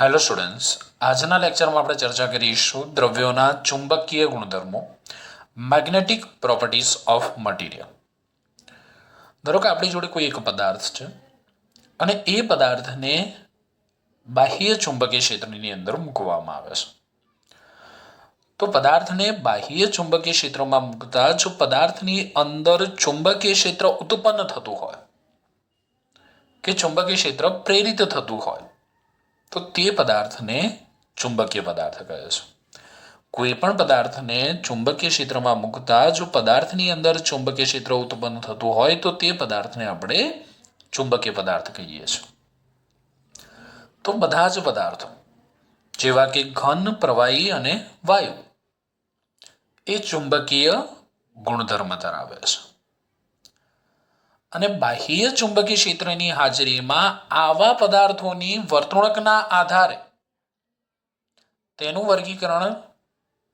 Hello students આજના લેક્ચરમાં આપણે ચર્ચા કરીશું દ્રવ્યોના ચુંબકીય ગુણધર્મો મેગ્નેટિક પ્રોપર્ટીઝ ઓફ મટીરિયલ ધારો કે આપણી જોડે કોઈ એક પદાર્થ છે અને એ પદાર્થને બાહ્ય ચુંબકીય ક્ષેત્રની અંદર મૂકવામાં આવે છે. તો પદાર્થને બાહ્ય ચુંબકીય ક્ષેત્રમાં મૂકતા જો પદાર્થની અંદર ચુંબકીય ક્ષેત્ર ઉત્પન્ન થતું હોય કે ચુંબકીય ક્ષેત્ર પ્રેરિત થતું હોય. તો તે પદાર્થને ચુંબકીય પદાર્થ કહે છે. કોઈ પણ પદાર્થને ચુંબકીય ક્ષેત્રમાં મૂકતા જો પદાર્થની અંદર ચુંબકીય ક્ષેત્ર ઉત્પન્ન થતું હોય તો તે પદાર્થને આપણે ચુંબકીય પદાર્થ કહીએ છીએ. તો બધા જ પદાર્થો, જેવા કે ઘન, પ્રવાહી અને વાયુ, એ ચુંબકીય ગુણધર્મ ધરાવે છે. અને બાહ્ય ચુંબકીય ક્ષેત્રની હાજરીમાં આવા પદાર્થોની વર્તણૂકના આધારે તેનું વર્ગીકરણ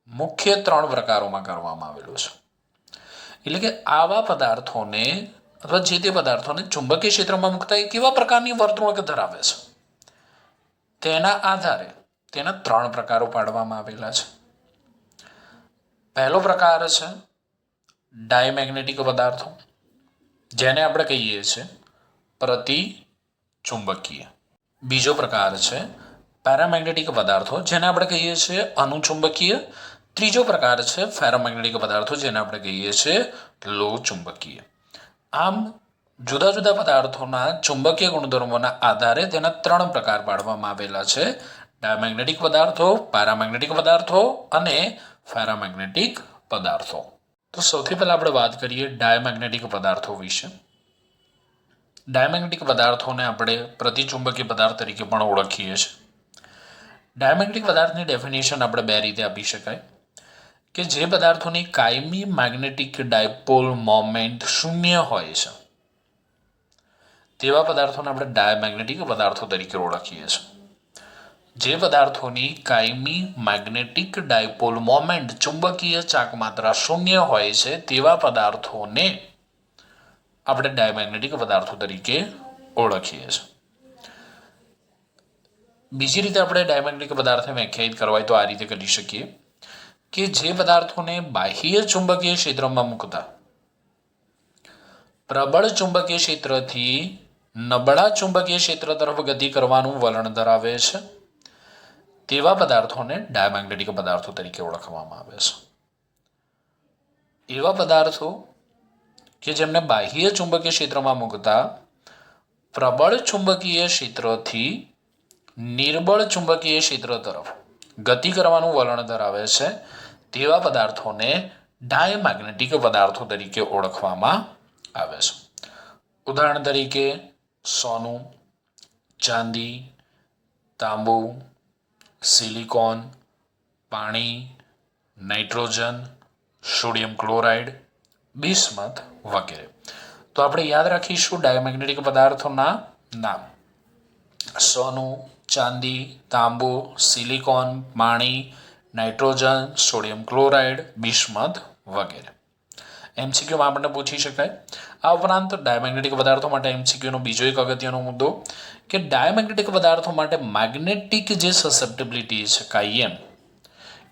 મુખ્ય ત્રણ પ્રકારોમાં કરવામાં આવેલું છે. એટલે કે આવા પદાર્થોને અથવા જે તે પદાર્થોને ચુંબકીય ક્ષેત્રમાં મૂકતા એ કેવા પ્રકારની વર્તણૂક ધરાવે છે? તેના આધારે તેના ત્રણ પ્રકારો પાડવામાં આવેલા છે. પહેલો પ્રકાર છે ડાયમેગ્નેટિક પદાર્થો. જેને આપણે કહીએ છીએ પ્રતિ ચુંબકીય બીજો પ્રકાર છે પેરામેગ્નેટિક પદાર્થો, જેને આપણે કહીએ છીએ અનુચુંબકીય. ત્રીજો પ્રકાર છે ફેરોમેગ્નેટિક પદાર્થો, જેને આપણે કહીએ છીએ લો ચુંબકીય આમ, જુદા જુદા પદાર્થોના ચુંબકીય ગુણધર્મોના આધારે તેના ત્રણ પ્રકાર પાડવામાં આવેલા છે. ડાયમેગ્નેટિક પદાર્થો, પેરામેગ્નેટિક પદાર્થો અને ફેરામેગ્નેટિક પદાર્થો. તો સૌથી પહેલાં આપણે વાત કરીએ ડાયમેગ્નેટિક પદાર્થો વિશે. ડાયમેગ્નેટિક પદાર્થોને આપણે પ્રતિચુંબકીય પદાર્થ તરીકે પણ ઓળખીએ છીએ. ડાયમેગ્નેટિક પદાર્થની ડેફિનેશન આપણે બે રીતે આપી શકાય. કે જે પદાર્થોની કાયમી મેગ્નેટિક ડાયપોલ મોમેન્ટ શૂન્ય હોય છે. તેવા પદાર્થોને આપણે ડાયમેગ્નેટિક પદાર્થો તરીકે ઓળખીએ છીએ. જે પદાર્થોની કાયમી મેગ્નેટિક ડાયપોલ મોમેન્ટ ચુંબકીય ચાકમાત્રા શૂન્ય હોય છે તેવા પદાર્થોને આપણે ડાયમેગ્નેટિક પદાર્થો તરીકે ઓળખીએ છીએ. બીજી રીતે આપણે ડાયમેગ્નેટિક પદાર્થને વ્યાખ્યાયિત કરવા હોય તો આ રીતે કરી શકીએ કે જે પદાર્થોને બાહ્ય ચુંબકીય ક્ષેત્રમાં મૂકતા, પ્રબળ ચુંબકીય ક્ષેત્રથી નબળા ચુંબકીય ક્ષેત્ર તરફ ગતિ કરવાનું વલણ ધરાવે છે. તેવા પદાર્થોને ડાયમેગ્નેટિક પદાર્થો તરીકે ઓળખવામાં આવે છે? એવા પદાર્થો કે જેમને બાહ્ય ચુંબકીય ક્ષેત્રમાં મૂકતા પ્રબળ ચુંબકીય ક્ષેત્રથી નિર્બળ ચુંબકીય ક્ષેત્ર તરફ ગતિ કરવાનું વલણ ધરાવે છે, તેવા પદાર્થોને ડાયમેગ્નેટિક પદાર્થો તરીકે ઓળખવામાં આવે છે. ઉદાહરણ તરીકે સોનું, ચાંદી, તાંબુ સિલિકોન, પાણી, નાઇટ્રોજન, સોડિયમ ક્લોરાઇડ બિસ્મથ વગેરે. તો આપણે યાદ રાખીશું ડાયમેગ્નેટિક પદાર્થોના નામ. સોનું, ચાંદી, તાંબુ, સિલિકોન, પાણી, નાઇટ્રોજન, સોડિયમ ક્લોરાઇડ બિસ્મથ વગેરે. એમસીક્યુમાં આપણને પૂછી શકાય. આ ઉપરાંત ડાયમેગ્નેટિક પદાર્થો માટે એમસીક્યુનો બીજો એક અગત્યનો મુદ્દો કે ડાયમેગ્નેટિક પદાર્થો માટે મેગ્નેટિક જે સસેપ્ટેબિલિટી છે કાયમ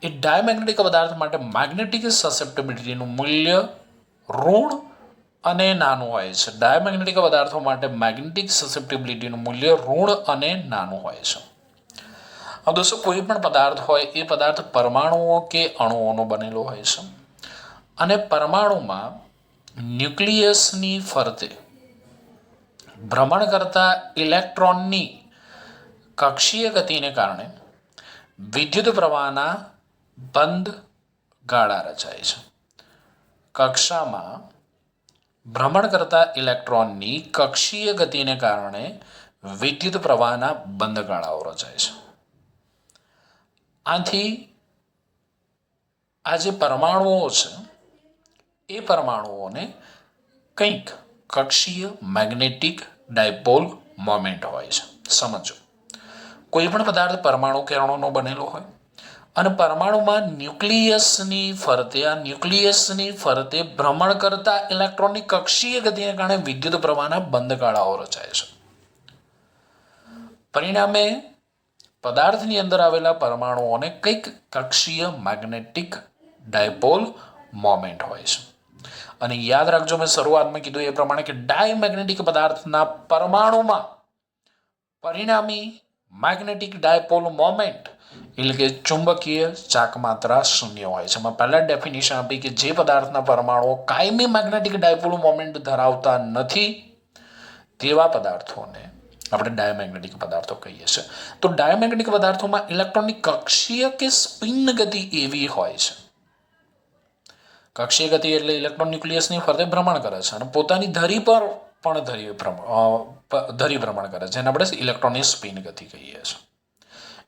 એ ડાયમેગ્નેટિક પદાર્થ માટે મેગ્નેટિક સસેપ્ટેબિલિટીનું મૂલ્ય ઋણ અને નાનું હોય છે. ડાયમેગ્નેટિક પદાર્થો માટે મેગ્નેટિક સસેપ્ટેબિલિટીનું મૂલ્ય ઋણ અને નાનું હોય છે. હવે દોસ્તો કોઈ પણ પદાર્થ હોય, એ પદાર્થ પરમાણુઓ કે અણુઓનો બનેલો હોય છે. અને પરમાણુમાં ન્યુક્લિયસની ફરતે ભ્રમણ કરતા ઇલેક્ટ્રોનની કક્ષીય ગતિને કારણે વિદ્યુત પ્રવાહના બંધ ગાળા રચાય છે. કક્ષામાં ભ્રમણ કરતા ઇલેક્ટ્રોનની કક્ષીય ગતિને કારણે વિદ્યુત પ્રવાહના બંધ ગાળાઓ રચાય છે. આથી આ જે પરમાણુઓ છે એ પરમાણુઓને કંઈક કક્ષીય મેગ્નેટિક ડાયપોલ મોમેન્ટ હોય છે. સમજો. કોઈ પણ પદાર્થ પરમાણુ કિરણોનો બનેલો હોય અને પરમાણુમાં ન્યુક્લિયસની ફરતે, આ ન્યુક્લિયસની ફરતે ભ્રમણ કરતા ઇલેક્ટ્રોનની કક્ષીય ગતિને કારણે વિદ્યુત પ્રવાહના બંધ ગાળાઓ રચાય છે. પરિણામે પદાર્થની અંદર આવેલા પરમાણુઓને કંઈક કક્ષીય મેગ્નેટિક ડાયપોલ મોમેન્ટ હોય છે. અને યાદ રાખજો મેં શરૂઆતમાં કીધું એ પ્રમાણે કે ડાયમેગ્નેટિક પદાર્થના પરમાણુમાં પરિણામી મેગ્નેટિક ડાયપોલ મોમેન્ટ એટલે કે ચુંબકીય ચાકમાત્રા શૂન્ય હોય છે. મેં પહેલાં ડેફિનેશન આપી કે જે પદાર્થના પરમાણુઓ કાયમી મેગ્નેટિક ડાયપોલ મોમેન્ટ ધરાવતા નથી તેવા પદાર્થોને આપણે ડાયમેગ્નેટિક પદાર્થો કહીએ છીએ. તો ડાયમેગ્નેટિક પદાર્થોમાં ઇલેક્ટ્રોનની કક્ષીય કે સ્પિન ગતિ એવી હોય છે. કક્ષીય ગતિ એટલે ઇલેક્ટ્રોન ન્યુક્લિયસની ફરતે ભ્રમણ કરે છે અને પોતાની ધરી પર પણ ધરી ભ્રમણ ધરી ભ્રમણ કરે છે. જેને આપણે ઇલેક્ટ્રોનની સ્પિન ગતિ કહીએ છીએ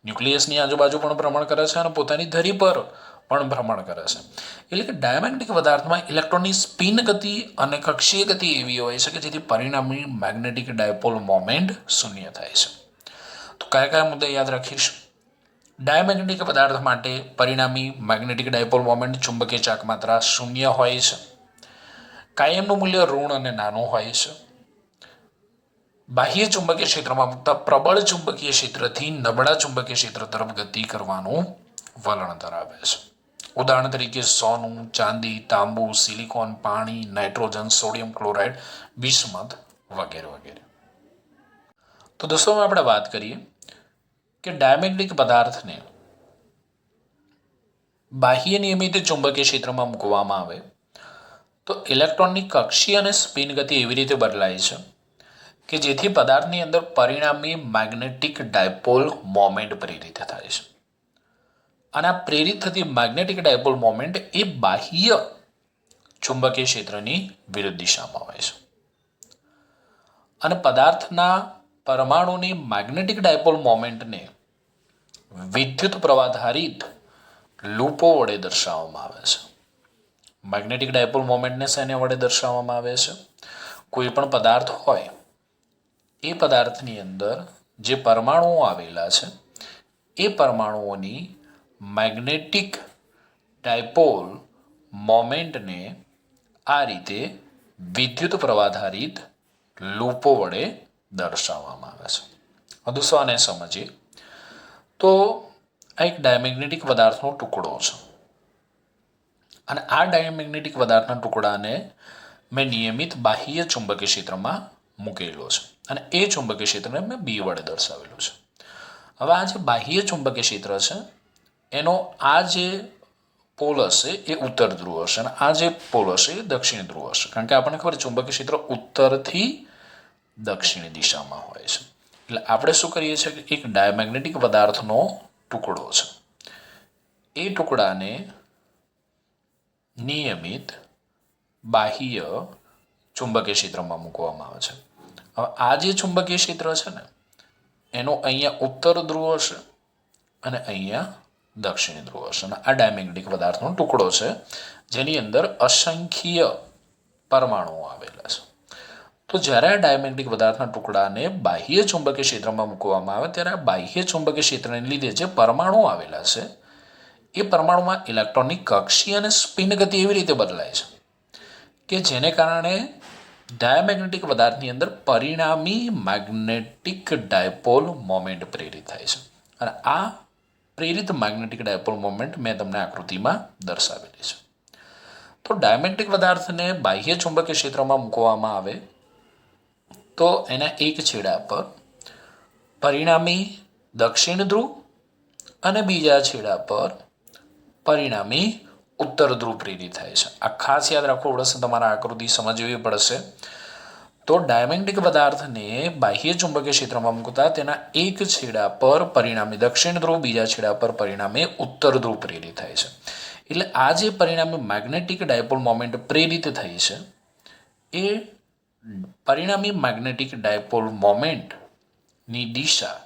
ન્યુક્લિયસની આજુબાજુ પણ ભ્રમણ કરે છે અને પોતાની ધરી પર પણ ભ્રમણ કરે છે. એટલે કે ડાયમેગ્નેટિક પદાર્થમાં ઇલેક્ટ્રોનની સ્પિન ગતિ અને કક્ષીય ગતિ એવી હોય છે કે જેથી પરિણામી મેગ્નેટિક ડાયપોલ મોમેન્ટ શૂન્ય થાય છે. તો કયા કયા મુદ્દા યાદ રાખીશું? ડાયમેગ્નેટિક પદાર્થ માટે પરિણામી મેગ્નેટિક ડાયપોલ મોમેન્ટ ચુંબકીય ચાકમાત્રા શૂન્ય હોય છે. કાયમનું મૂલ્ય ઋણ અને નાનું હોય છે. બાહ્ય ચુંબકીય ક્ષેત્રમાં મૂકતા પ્રબળ ચુંબકીય ક્ષેત્રથી નબળા ચુંબકીય ક્ષેત્ર તરફ ગતિ કરવાનું વલણ ધરાવે છે. ઉદાહરણ તરીકે સોનું, ચાંદી, તાંબુ, સિલિકોન, પાણી, નાઇટ્રોજન, સોડિયમ ક્લોરાઇડ બિસ્મત વગેરે વગેરે. તો દોસ્તો આપણે વાત કરીએ કે ડાયમેગ્નેટિક પદાર્થને બાહ્ય નિયમિત ચુંબકીય ક્ષેત્રમાં મૂકવામાં આવે, તો ઇલેક્ટ્રોનની કક્ષી અને સ્પિન ગતિ એવી રીતે બદલાય છે કે જેથી પદાર્થની અંદર પરિણામી મેગ્નેટિક ડાયપોલ મોમેન્ટ પ્રેરિત થાય છે. અને આ પ્રેરિત થતી મેગ્નેટિક ડાયપોલ મોમેન્ટ એ બાહ્ય ચુંબકીય ક્ષેત્રની વિરુદ્ધ દિશામાં હોય છે. અને પદાર્થના પરમાણુની મેગ્નેટિક ડાયપોલ મોમેન્ટને વિદ્યુત પ્રવાધારિત લૂપો વડે દર્શાવવામાં આવે છે. મેગ્નેટિક ડાયપોલ મોમેન્ટને શેને વડે દર્શાવવામાં આવે છે. કોઈ પણ પદાર્થ હોય, એ પદાર્થની અંદર જે પરમાણુઓ આવેલા છે, એ પરમાણુઓની મેગ્નેટિક ડાયપોલ મોમેન્ટને આ રીતે વિદ્યુત પ્રવાધારિત લૂપો વડે દર્શાવવામાં આવે છે. દોસ્તો આને સમજીએ. તો આ એક ડાયમેગ્નેટિક પદાર્થનો ટુકડો છે. અને આ ડાયમેગ્નેટિક પદાર્થના ટુકડાને મેં નિયમિત બાહ્ય ચુંબકીય ક્ષેત્રમાં મૂકેલો છે. અને એ ચુંબકીય ક્ષેત્રને મેં બી વડે દર્શાવેલું છે. હવે આ જે બાહ્ય ચુંબકીય ક્ષેત્ર છે, એનો આ જે પોલ હશે એ ઉત્તર ધ્રુવ હશે અને આ જે પોલ હશે એ દક્ષિણ ધ્રુવ હશે. કારણ કે આપણને ખબર ચુંબકીય ક્ષેત્ર ઉત્તરથી દક્ષિણ દિશામાં હોય છે. એટલે આપણે શું કરીએ છીએ કે એક ડાયમેગ્નેટિક પદાર્થનો ટુકડો છે. એ ટુકડાને નિયમિત બાહ્ય ચુંબકીય ક્ષેત્રમાં મૂકવામાં આવે છે. હવે આ જે ચુંબકીય ક્ષેત્ર છે ને, એનો અહીંયા ઉત્તર ધ્રુવ હશે અને અહીંયા દક્ષિણ ધ્રુવ હશે. અને આ ડાયમેગ્નેટિક પદાર્થનો ટુકડો છે, જેની અંદર અસંખ્ય પરમાણુઓ આવેલા છે. તો જ્યારે આ ડાયમેગ્નેટિક પદાર્થના ટુકડાને બાહ્ય ચુંબકીય ક્ષેત્રમાં મૂકવામાં આવે, ત્યારે આ બાહ્ય ચુંબકીય ક્ષેત્રને લીધે જે પરમાણુ આવેલા છે, એ પરમાણુમાં ઇલેક્ટ્રોનની કક્ષી અને સ્પિન ગતિ એવી રીતે બદલાય છે કે જેને કારણે ડાયામેગ્નેટિક પદાર્થની અંદર પરિણામી મેગ્નેટિક ડાયપોલ મોમેન્ટ પ્રેરિત થાય છે. અને આ પ્રેરિત મેગ્નેટિક ડાયપોલ મોમેન્ટ મેં તમને આકૃતિમાં દર્શાવેલી છે. તો ડાયમેગ્નેટિક પદાર્થને બાહ્ય ચુંબકીય ક્ષેત્રમાં મૂકવામાં આવે તો એના એક છેડા પર પરિણામી દક્ષિણ ધ્રુવ અને બીજા છેડા પર પરિણામી ઉત્તર ધ્રુવ પ્રેરિત થાય છે. આ ખાસ યાદ રાખવું પડશે તમારે આકૃતિ સમજવી પડશે. તો ડાયમેગ્નેટિક પદાર્થને બાહ્ય ચુંબકીય ક્ષેત્રમાં મૂકતા તેના એક છેડા પર પરિણામી દક્ષિણ ધ્રુવ, બીજા છેડા પર પરિણામે ઉત્તર ધ્રુવ પ્રેરિત થાય છે. એટલે આ જે પરિણામે મેગ્નેટિક ડાયપોલ મોમેન્ટ પ્રેરિત થઈ છે, એ પરિણામી મેગ્નેટિક ડાયપોલ મોમેન્ટની દિશા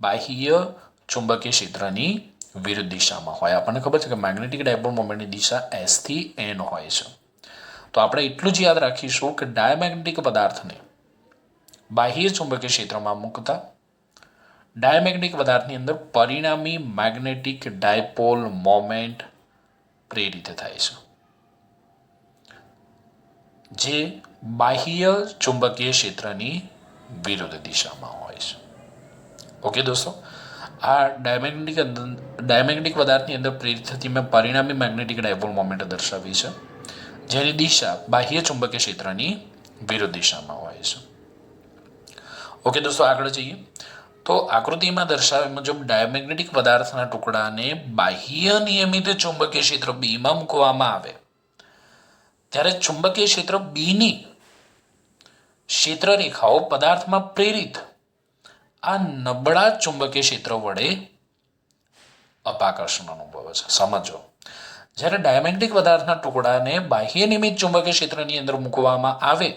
બાહ્ય ચુંબકીય ક્ષેત્રની વિરુદ્ધ દિશામાં હોય. આપણને ખબર છે કે મેગ્નેટિક ડાયપોલ મોમેન્ટની દિશા એસથી એન હોય છે. તો આપણે એટલું જ યાદ રાખીશું કે ડાયમેગ્નેટિક પદાર્થને બાહ્ય ચુંબકીય ક્ષેત્રમાં મૂકતા ડાયમેગ્નેટિક પદાર્થની અંદર પરિણામી મેગ્નેટિક ડાયપોલ મોમેન્ટ પ્રેરિત થાય છે. જે બાહ્ય ચુંબકીય ક્ષેત્રની વિરુદ્ધ દિશામાં હોય છે. ઓકે દોસ્તો? આ ડાયમેગ્નેટિક ડાયમેગ્નેટિક પદાર્થની અંદર પ્રેરિત થતી મેં પરિણામી મેગ્નેટિક ડાયપોલ મોમેન્ટ દર્શાવી છે, જેની દિશા બાહ્ય ચુંબકીય ક્ષેત્રની વિરુદ્ધ દિશામાં હોય છે. ઓકે દોસ્તો, આગળ જઈએ. તો આકૃતિમાં દર્શાવ્યા મુજબ ડાયમેગ્નેટિક પદાર્થના ટુકડાને બાહ્ય નિયમિત ચુંબકીય ક્ષેત્ર બીમાં મૂકવામાં આવે. ત્યારે ચુંબકીય ક્ષેત્ર બીની ક્ષેત્ર રેખાઓ પદાર્થમાં પ્રેરિત. આ નબળા ચુંબકીય ક્ષેત્ર વડે અપાકર્ષણ અનુભવે છે. સમજો. જ્યારે ડાયમેગ્નેટિક પદાર્થના ટુકડાને બાહ્ય નિમિત્ત ચુંબકીય ક્ષેત્રની અંદર મૂકવામાં આવે,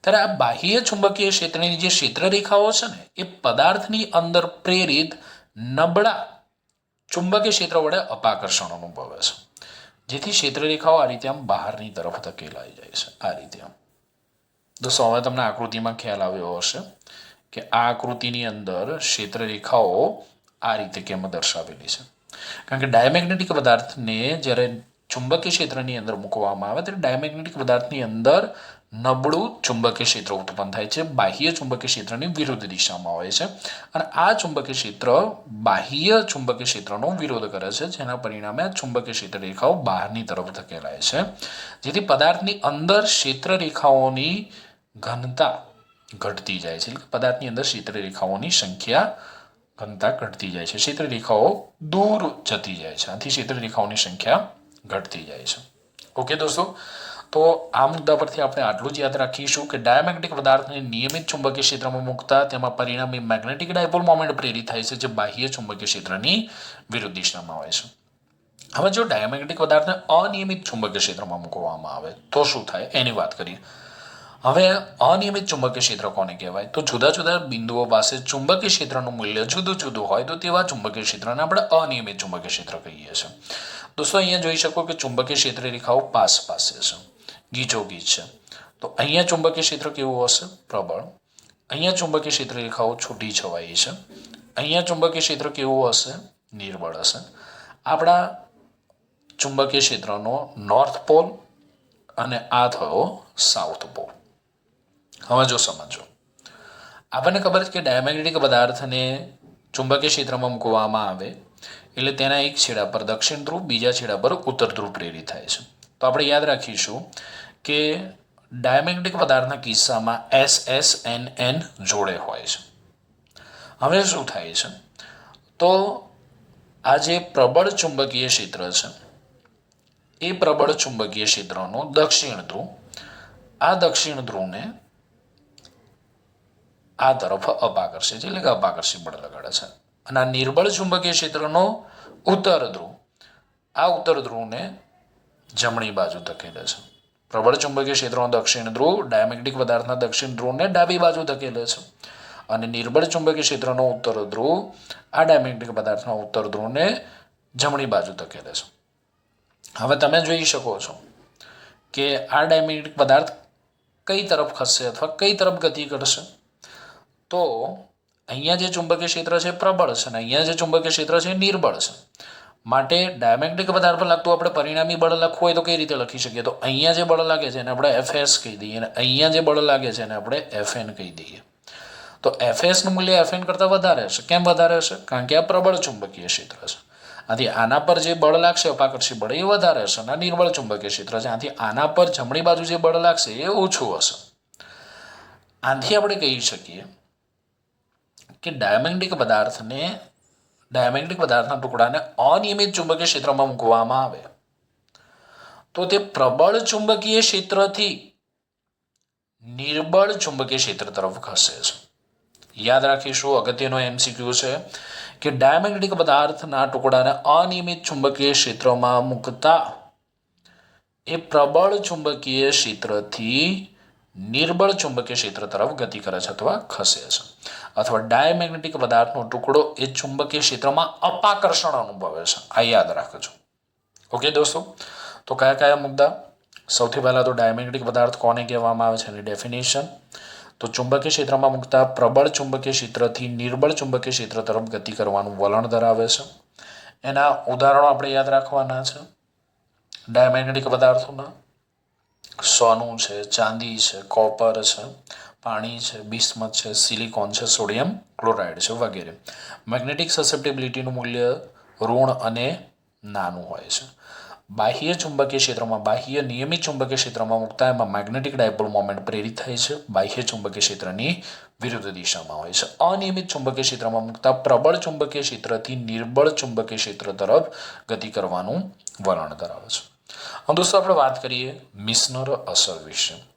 ત્યારે આ બાહ્ય ચુંબકીય ક્ષેત્રની જે ક્ષેત્રરેખાઓ છે ને, એ પદાર્થની અંદર પ્રેરિત નબળા ચુંબકીય ક્ષેત્ર વડે અપાકર્ષણ અનુભવે છે. જેથી ક્ષેત્રરેખાઓ આ રીતે આમ બહારની તરફ ધકેલાઈ જાય છે. આ રીતે આમ. દોસ્તો, હવે તમને આકૃતિમાં ખ્યાલ આવ્યો હશે કે આ આકૃતિની અંદર ક્ષેત્રરેખાઓ આ રીતે કેમ દર્શાવેલી છે. કારણ કે ડાયમેગ્નેટિક પદાર્થને જ્યારે ચુંબકીય ક્ષેત્રની અંદર મૂકવામાં આવે ત્યારે ડાયમેગ્નેટિક પદાર્થની અંદર નબળું ચુંબકીય ક્ષેત્ર ઉત્પન્ન થાય છે, બાહ્ય ચુંબકીય ક્ષેત્રની વિરુદ્ધ દિશામાં હોય છે અને આ ચુંબકીય ક્ષેત્ર બાહ્ય ચુંબકીય ક્ષેત્રનો વિરોધ કરે છે, જેના પરિણામે ચુંબકીય ક્ષેત્ર રેખાઓ બહારની તરફ ધકેલાય છે. જેથી પદાર્થની અંદર ક્ષેત્ર રેખાઓની ઘનતા ઘટતી જાય છે. એટલે પદાર્થની અંદર ક્ષેત્ર રેખાઓની સંખ્યા ઘનતા ઘટતી જાય છે. ક્ષેત્ર રેખાઓ દૂર જતી જાય છે. આથી ક્ષેત્ર રેખાઓની સંખ્યા ઘટતી જાય છે. ઓકે દોસ્તો, તો આ મુદ્દા પરથી આપણે આટલું જ યાદ રાખીશું કે ડાયામેગ્નેટિક પદાર્થને નિયમિત ચુંબકીય ક્ષેત્રમાં મૂકતા તેમાં પરિણામે મેગ્નેટિક ડાયપોલ મોમેન્ટ પ્રેરિત થાય છે, જે બાહ્ય ચુંબકીય ક્ષેત્રની વિરુદ્ધ દિશામાં હોય છે. હવે જો ડાયામેગ્નેટિક પદાર્થને અનિયમિત ચુંબકીય ક્ષેત્રમાં મૂકવામાં આવે, તો શું થાય? એની વાત કરીએ. હવે અનિયમિત ચુંબકીય ક્ષેત્ર કોને કહેવાય? તો જુદા જુદા બિંદુઓ પાસે ચુંબકીય ક્ષેત્રનું મૂલ્ય જુદું જુદું હોય, તો તેવા ચુંબકીય ક્ષેત્રને આપણે અનિયમિત ચુંબકીય ક્ષેત્ર કહીએ છીએ. દોસ્તો, અહીંયા જોઈ શકો કે ચુંબકીય ક્ષેત્ર રેખાઓ પાસ પાસે છે. ગીચો ગીચ છે. તો અહીંયા ચુંબકીય ક્ષેત્ર કેવું હશે? પ્રબળ. અહીંયા ચુંબકીય ક્ષેત્ર રેખાઓ છૂટી છવાઈ છે. અહીંયા ચુંબકીય ક્ષેત્ર કેવું હશે? નિર્બળ હશે. આપણા ચુંબકીય ક્ષેત્રનો નોર્થ પોલ અને આ થયો સાઉથ પોલ હવે જો સમજો. આપણને ખબર છે કે ડાયમેગ્નેટિક પદાર્થને ચુંબકીય ક્ષેત્રમાં મૂકવામાં આવે એટલે તેના એક છેડા પર દક્ષિણ ધ્રુવ, બીજા છેડા પર ઉત્તર ધ્રુવ પ્રેરિત થાય છે. તો આપણે યાદ રાખીશું કે ડાયમેગ્નેટિક પદાર્થના કિસ્સામાં એસ એસ એન એન જોડે હોય છે. હવે શું થાય છે? તો આ જે પ્રબળ ચુંબકીય ક્ષેત્ર છે, એ પ્રબળ ચુંબકીય ક્ષેત્રનો દક્ષિણ ધ્રુવ, આ દક્ષિણ ધ્રુવને આ તરફ અપાકર્ષે છે, એટલે કે અપાકર્ષી બળ લગાડે છે. અને આ નિર્બળ ચુંબકીય ક્ષેત્રનો ઉત્તર ધ્રુવ. આ ઉત્તર ધ્રુવને જમણી બાજુ ધકેલે છે. પ્રબળ ચુંબકીય ક્ષેત્રનો દક્ષિણ ધ્રુવ ડાયમેગ્નેટિક પદાર્થના દક્ષિણ ધ્રુવને ડાબી બાજુ ધકેલે છે. અને નિર્બળ ચુંબકીય ક્ષેત્રનો ઉત્તર ધ્રુવ આ ડાયમેગ્નેટિક પદાર્થના ઉત્તર ધ્રુવને જમણી બાજુ ધકેલે છે. હવે તમે જોઈ શકો છો કે આ ડાયમેગ્નેટિક પદાર્થ કઈ તરફ ખસશે અથવા કઈ તરફ ગતિ કરશે? તો અહીંયા જે ચુંબકીય ક્ષેત્ર છે પ્રબળ છે અને અહીંયા જે ચુંબકીય ક્ષેત્ર છે નિર્બળ છે. માટે ડાયમેગ્નેટિક પદાર્થ પર લાગતું આપણે પરિણામી બળ લખવું હોય તો કઈ રીતે લખી શકીએ? તો અહીંયા જે બળ લાગે છે એને આપણે એફ એસ કહી દઈએ અને અહીંયા જે બળ લાગે છે એને આપણે એફ એન કહી દઈએ. તો એફ એસનું મૂલ્ય એફ એન કરતાં વધારે હશે. કેમ વધારે હશે? કારણ કે આ પ્રબળ ચુંબકીય ક્ષેત્ર છે. આથી આના પર જે બળ લાગશે, અપાકર્ષી બળ, એ વધારે હશે અને નિર્બળ ચુંબકીય ક્ષેત્ર છે. આથી આના પર જમણી બાજુ જે બળ લાગશે એ ઓછું હશે. આથી આપણે કહી શકીએ કે ડાયમેગ્નેટિક પદાર્થને ડાયમેગ્નેટિક પદાર્થના ટુકડાને અનિયમિત ચુંબકીય ક્ષેત્રમાં મૂકવામાં આવે. તો તે પ્રબળ ચુંબકીય ક્ષેત્રથી નિર્બળ ચુંબકીય ક્ષેત્ર તરફ ખસે છે. યાદ રાખીશું, અગત્યનો એમસીક્યુ છે કે ડાયમેગ્નેટિક પદાર્થના ટુકડાને અનિયમિત ચુંબકીય ક્ષેત્રમાં મૂકતા એ પ્રબળ ચુંબકીય ક્ષેત્રથી નિર્બળ ચુંબકીય ક્ષેત્ર તરફ ગતિ કરે છે અથવા ખસે છે. અથવા ડાયમેગ્નેટિક પદાર્થનો ટુકડો એ ચુંબકીય ક્ષેત્રમાં અપાકર્ષણ અનુભવે છે. આ યાદ રાખજો. ઓકે દોસ્તો? તો કયા કયા મુદ્દા? સૌથી પહેલાં તો ડાયમેગ્નેટિક પદાર્થ કોને કહેવામાં આવે છે એની ડેફિનેશન તો ચુંબકીય ક્ષેત્રમાં મૂકતા પ્રબળ ચુંબકીય ક્ષેત્રથી નિર્બળ ચુંબકીય ક્ષેત્ર તરફ ગતિ કરવાનું વલણ ધરાવે છે. એના ઉદાહરણો આપણે યાદ રાખવાના છે. ડાયમેગ્નેટિક પદાર્થોના સોનું છે, ચાંદી છે, કોપર છે પાણી છે, બિસ્મત છે, સિલિકોન છે, સોડિયમ ક્લોરાઇડ છે વગેરે. મેગ્નેટિક સસેપ્ટેબિલિટીનું મૂલ્ય ઋણ અને નાનું હોય છે. બાહ્ય ચુંબકીય ક્ષેત્રમાં, બાહ્ય નિયમિત ચુંબકીય ક્ષેત્રમાં મૂકતા એમાં મેગ્નેટિક ડાયપોલ મોમેન્ટ પ્રેરિત થાય છે. બાહ્ય ચુંબકીય ક્ષેત્રની વિરુદ્ધ દિશામાં હોય છે. અનિયમિત ચુંબકીય ક્ષેત્રમાં મૂકતા પ્રબળ ચુંબકીય ક્ષેત્રથી નિર્બળ ચુંબકીય ક્ષેત્ર તરફ ગતિ કરવાનું વલણ ધરાવે છે. દોસ્તો આપણે વાત કરીએ મિસનર અસર વિશે.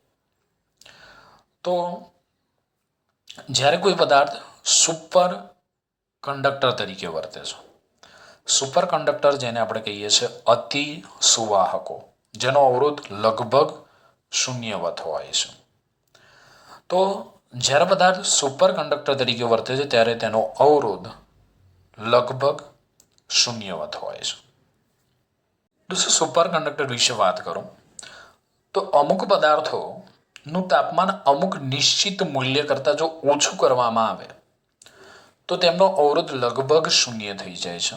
તો જ્યારે કોઈ પદાર્થ સુપર કંડક્ટર તરીકે વર્તે છે. સુપર કંડક્ટર જેને આપણે કહીએ છીએ અતિ સુવાહકો, જેનો અવરોધ લગભગ શૂન્યવત હોય છે. તો જ્યારે પદાર્થ સુપર કંડક્ટર તરીકે વર્તે છે, ત્યારે તેનો અવરોધ લગભગ શૂન્યવત હોય છે. દોસ્તો સુપર કંડક્ટર વિશે વાત કરું? તો અમુક પદાર્થોનું તાપમાન અમુક નિશ્ચિત મૂલ્ય કરતાં જો ઓછું કરવામાં આવે, તો તેમનો અવરોધ લગભગ શૂન્ય થઈ જાય છે.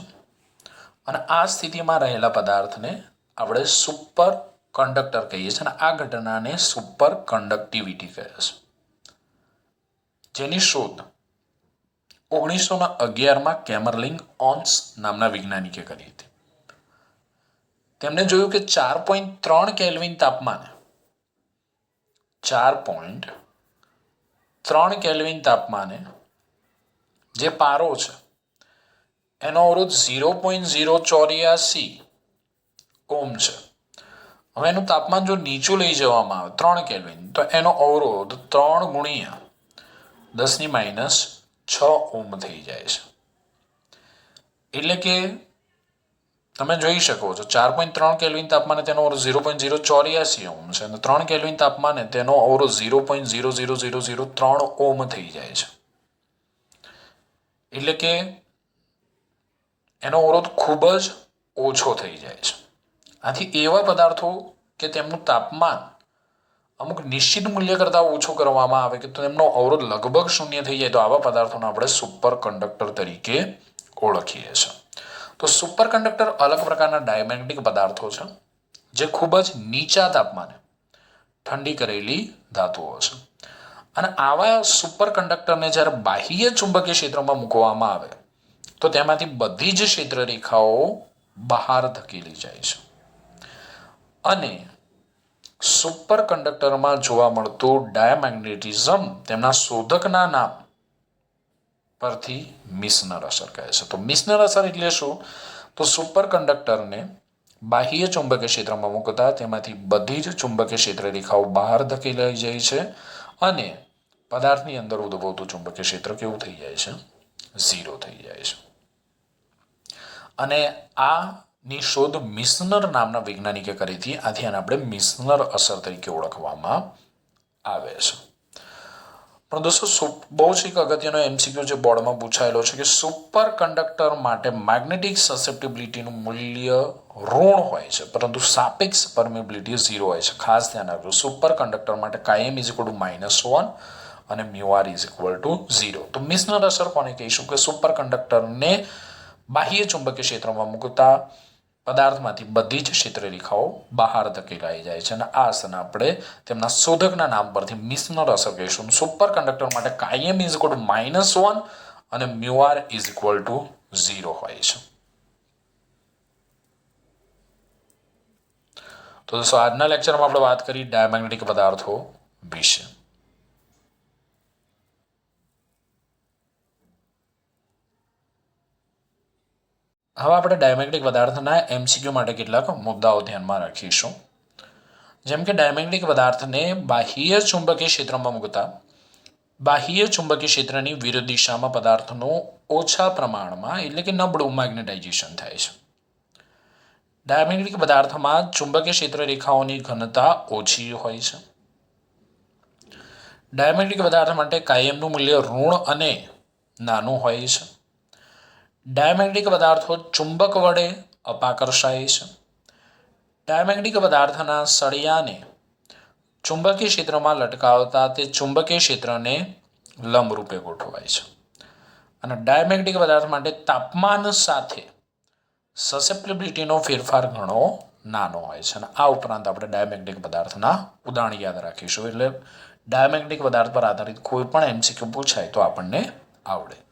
અને આ સ્થિતિમાં રહેલા પદાર્થને આપણે સુપર કંડક્ટર કહીએ છીએ અને આ ઘટનાને સુપર કંડક્ટિવિટી કહે છે. જેની શોધ ઓગણીસો અગિયારમાં કેમરલિંગ ઓન્સ નામના વૈજ્ઞાનિકે કરી હતી. તેમણે જોયું કે ચાર પોઈન્ટ ત્રણ કેલ્વિન તાપમાને ચાર પોઈન્ટ ત્રણ કેલ્વિન તાપમાને જે પારો છે, એનો અવરોધ ઝીરો પોઈન્ટ ઝીરો ચોર્યાસી ઓમ છે. હવે એનું તાપમાન જો નીચું લઈ જવામાં આવે, ત્રણ કેલ્વિન, તો એનો અવરોધ ત્રણ ગુણ્યા દસની માઇનસ છ ઓમ થઈ જાય છે. એટલે કે તમે જોઈ શકો છો, ચાર પોઈન્ટ ત્રણ કેલ્વિન તાપમાને તેનો અવરોધ ઝીરો પોઈન્ટ ઝીરો ચોર્યાસી ઓમ છે અને ત્રણ કેલ્વિન તાપમાને તેનો અવરોધ zero point zero zero zero zero ત્રણ ઓમ થઈ જાય છે. એટલે કે એનો અવરોધ ખૂબ જ ઓછો થઈ જાય છે. આથી એવા પદાર્થો કે તેમનું તાપમાન અમુક નિશ્ચિત મૂલ્ય કરતાં ઓછું કરવામાં આવે કે તો તેમનો અવરોધ લગભગ શૂન્ય થઈ જાય તો આવા પદાર્થોને આપણે સુપર કંડક્ટર તરીકે ઓળખીએ છીએ. તો સુપર કંડક્ટર અલગ પ્રકારના ડાયમેગ્નેટિક પદાર્થો છે, જે ખૂબ જ નીચા તાપમાને ઠંડી કરેલી ધાતુઓ છે. અને આવા સુપર કંડક્ટરને જ્યારે બાહ્ય ચુંબકીય ક્ષેત્રમાં મૂકવામાં આવે, તો તેમાંથી બધી જ ક્ષેત્ર રેખાઓ બહાર ધકેલી જાય છે. અને સુપર કંડક્ટરમાં જોવા મળતું ડાયામેગ્નેટિઝમ તેમના શોધકના નામ પરથી મિસનર અસર કહે છે. તો મિસનર અસર એટલે શું? તો સુપર કંડક્ટરને બાહ્ય ચુંબકીય ક્ષેત્રમાં મૂકતા તેમાંથી બધી જ ચુંબકીય ક્ષેત્ર રેખાઓ બહાર ધકેલાઈ જાય છે અને પદાર્થની અંદર ઉદભવતું ચુંબકીય ક્ષેત્ર કેવું થઈ જાય છે? ઝીરો થઈ જાય છે. અને આની શોધ મિસનર નામના વૈજ્ઞાનિકે કરી હતી. આથી આને આપણે મિસનર અસર તરીકે ઓળખવામાં આવે છે. પણ દોસ્તો બહુ જ એક અગત્યનો એમસીક્યુ જે બોર્ડમાં પૂછાયેલો છે કે સુપર કંડક્ટર માટે મેગ્નેટિક સસેપ્ટિબિલિટીનું મૂલ્ય ઋણ હોય છે, પરંતુ સાપેક્ષ પરમેબિલિટી ઝીરો હોય છે. ખાસ ધ્યાન રાખજો સુપર કંડક્ટર માટે કાયમ is equal to minus one અને mu r is equal to zero તો મિસનર અસર કોને કહીશું? કે સુપર કંડક્ટરને બાહ્ય ચુંબકીય ક્ષેત્રમાં મૂકતા પદાર્થમાંથી બધી જ ક્ષેત્ર રેખાઓ બહાર ધકેલાઈ જાય છે અને આ અસરને આપણે તેમના શોધકના નામ પરથી મિસનર અસર કહીશું. સુપર કંડક્ટર માટે કાયમ is equal to minus one અને mu r is equal to zero હોય છે. તો દોસ્તો, આજના લેક્ચરમાં આપણે વાત કરી ડાયમેગ્નેટિક પદાર્થો વિશે. હવે આપણે ડાયમેગ્નેટિક પદાર્થના એમસીક્યુ માટે કેટલાક મુદ્દાઓ ધ્યાનમાં રાખીશું. જેમ કે ડાયમેગ્નેટિક પદાર્થને બાહ્ય ચુંબકીય ક્ષેત્રમાં મૂકતા, બાહ્ય ચુંબકીય ક્ષેત્રની વિરુદ્ધ દિશામાં પદાર્થનું ઓછા પ્રમાણમાં એટલે કે નબળું મેગ્નેટાઇઝેશન થાય છે. ડાયમેગ્નેટિક પદાર્થમાં ચુંબકીય ક્ષેત્ર રેખાઓની ઘનતા ઓછી હોય છે. ડાયમેગ્નેટિક પદાર્થ માટે કાયમનું મૂલ્ય ઋણ અને નાનું હોય છે. ડાયમેગ્નેટિક પદાર્થો ચુંબક વડે અપાકર્ષાય છે. ડાયમેગ્નેટિક પદાર્થના સળિયાને ચુંબકીય ક્ષેત્રમાં લટકાવતા તે ચુંબકીય ક્ષેત્રને લંબરૂપે ગોઠવાય છે. અને ડાયમેગ્નેટિક પદાર્થ માટે તાપમાન સાથે સસેપ્ટિબિલિટીનો ફેરફાર ઘણો નાનો હોય છે. અને આ ઉપરાંત આપણે ડાયમેગ્નેટિક પદાર્થના ઉદાહરણ યાદ રાખીશું. એટલે ડાયમેગ્નેટિક પદાર્થ પર આધારિત કોઈ પણ એમસીક્યુ પૂછાય તો આપણને આવડે.